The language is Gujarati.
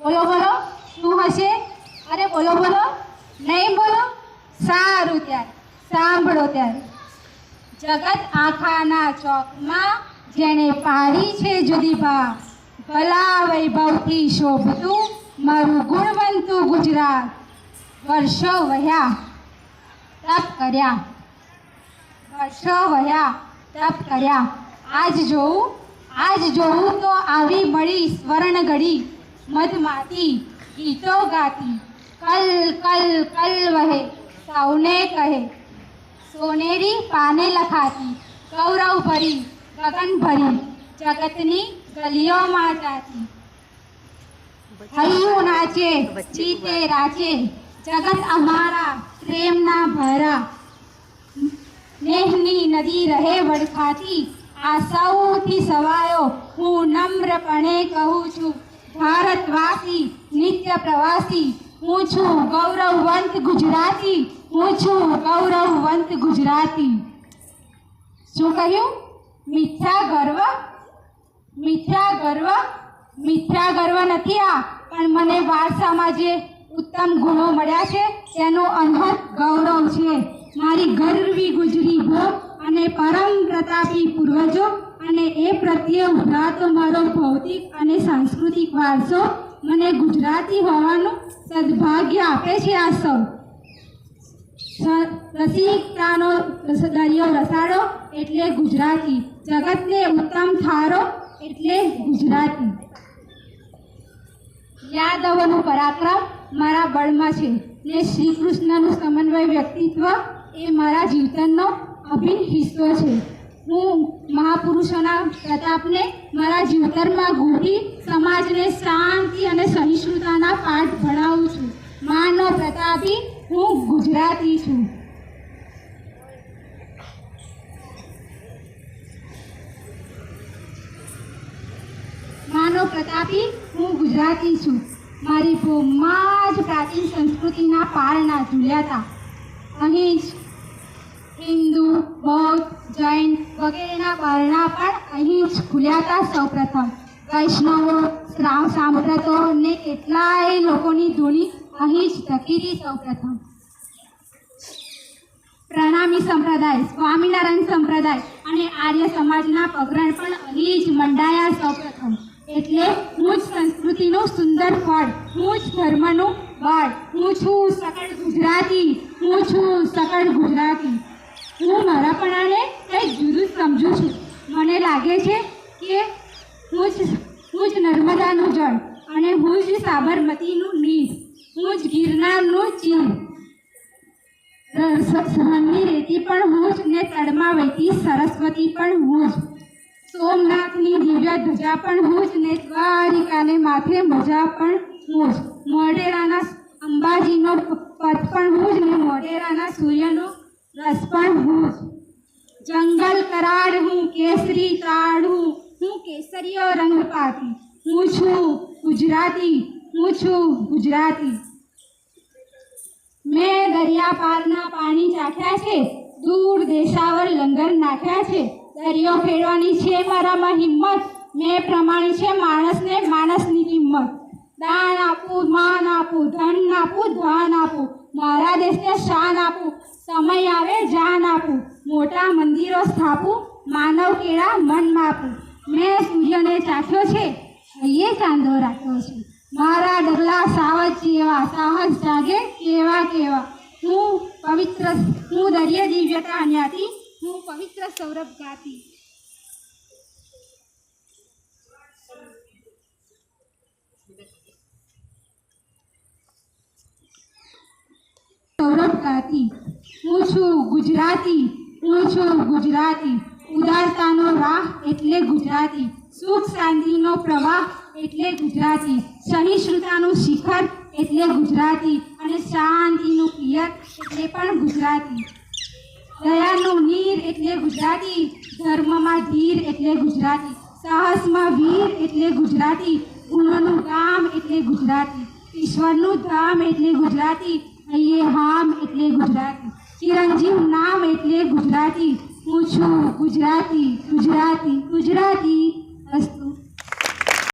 બોલો બોલો, શું હશે? અરે બોલો બોલો. નહીં બોલો. સારું ત્યારે. સાંભળો ત્યારે. જગત આખાના ચોકમાં જેણે પાડી છે જુદી ભા ભલા વૈભવથી શોભતું, મારું ગુણવંતું ગુજરાત. વર્ષો વહ્યા, તપ કર્યા. વર્ષો વહ્યા, તપ કર્યા. આજ જોઉં આજ જોઉં તો આવી મળી સ્વર્ણ ઘડી. મધમાતી ગીતો ગાતી, કલ કલ કલ વહે સૌને કહે. સોનેરી પાને લખાતી, ગૌરવ ભરી, ગગન ભરી, જગતની ગલીઓમાં જાતી. હૈયું નાચે, જીતે રાચે, જગત અમારા પ્રેમના ભરા. નેહની નદી રહે વડખાતી આ સૌથી સવાયો, હું નમ્રપણે કહું છું. ભારતવાસી, નિત્ય પ્રવાસી, હું છું ગૌરવવંત ગુજરાતી, હું છું ગૌરવવંત ગુજરાતી. શું કહ્યું? મિથ્યા ગર્વ? મિથ્યા ગર્વ? મિથ્યા ગર્વ નથી આ, પણ મને વારસામાં જે ઉત્તમ ગુણો મળ્યા છે, તેનો અનહદ ગૌરવ છે. મારી ગર્વી ગુજરી ભો અને પરમ પ્રતાપી પૂર્વજો અને એ પ્રત્યે ઉભરાતો મારો ભૌતિક અને સાંસ્કૃતિક વારસો મને ગુજરાતી હોવાનું સદભાગ્ય આપે છે આ સૌ. રસિકતાનો દરિયો રસાડો એટલે ગુજરાતી. જગતને ઉત્તમ થારો એટલે ગુજરાતી. યાદવોનું પરાક્રમ, મારા બળમાં છે. ને શ્રી કૃષ્ણનું સમન્વય વ્યક્તિત્વ એ મારા જીવતનનો અભિન્ન હિસ્સો છે. હું મહાપુરુષોના પ્રતાપને મારા જીવતરમાં ગૂંથી સમાજને શાંતિ અને સહિષ્ણુતાના પાઠ ભણાવું છું. માનો પ્રતાપી, હું ગુજરાતી છું. માનો પ્રતાપી, હું ગુજરાતી છું. મારી ભૂમમાં જ પ્રાચીન સંસ્કૃતિના પાળના ઝૂલ્યા હતા. અહીં જ હિન્દુ, બૌદ્ધ, જૈન વગેરેના બારણા પણ અહીં જ ખુલ્યા હતા સૌપ્રથમ. વૈષ્ણવો, શ્રાવ સાંપ્રતો ને કેટલાય લોકોની ધૂણી અહીં જ ટકી હતી સૌપ્રથમ. પ્રણામી સંપ્રદાય, સ્વામિનારાયણ સંપ્રદાય અને આર્ય સમાજના પગરણ પણ અહીં જ મંડાયા સૌપ્રથમ. એટલે હું જ સંસ્કૃતિનું સુંદર ફળ, હું જ ધર્મનું બળ, હું છું સકળ ગુજરાતી, હું છું સકળ ગુજરાતી. હું મારાપણાને કંઈક જુદું સમજું છું. મને લાગે છે કે હું જ હું જ નર્મદાનું જળ અને હું જ સાબરમતીનું નીર, હું જ ગિરનારનું ચીર સહનની રેતી પણ હું જ ને તળમાં વહેતી સરસ્વતી પણ હું જ. સોમનાથની દિવ્ય ધજા પણ હું જ ને દ્વારિકાને માથે મજા પણ હું જ. મોઢેરાના અંબાજીનો પથ પણ હું જ ને મોઢેરાના સૂર્યનો રસ પણ હું જંગલ કરાડ હું, કેસરી તાડ હું. કેસરીયો રંગ પાતી હું છું ગુજરાતી, હું છું ગુજરાતી. મેં દરિયા પારના પાણી ચાખ્યા છે, દૂર દેશાવર લંગર નાખ્યા છે. દરિયો ખેડવાની છે મારામાં હિંમત. મેં પ્રમાણે છે માણસને માણસની કિંમત દાન આપું માન આપું ધન આપું ધન આપું મારા દેશને શાન આપું સમય આવે જાન આપું મોટા મંદિરો સ્થાપું, માનવ કેળા મન માપું મેં સૂર્યને ચાખ્યો છે એ ચાંદો રાખ્યો છે. મારા ડગલા સાવજ જેવા, સાહસ જાગે કેવા કેવા. હું પવિત્ર, હું દરિય દિવ્યતા ન્યાતી હું પવિત્ર સૌરભ ગાતી સૌરભ ગાતી હું છું ગુજરાતી. હું છું ગુજરાતી. ઉદારતાનો રાહ એટલે ગુજરાતી. સુખ શાંતિનો પ્રવાહ એટલે ગુજરાતી. સહિષ્ણુતાનું શિખર એટલે ગુજરાતી. અને શાંતિનું પિયર એટલે પણ ગુજરાતી. દયાનું નીર એટલે ગુજરાતી. ધર્મમાં ધીર એટલે ગુજરાતી. સાહસમાં વીર એટલે ગુજરાતી. ગુણોનું ગામ એટલે ગુજરાતી. ઈશ્વરનું ધામ એટલે ગુજરાતી. અહીંયા ચિરંજીવ નામ એટલે ગુજરાતી. હું ગુજરાતી ગુજરાતી ગુજરાતી.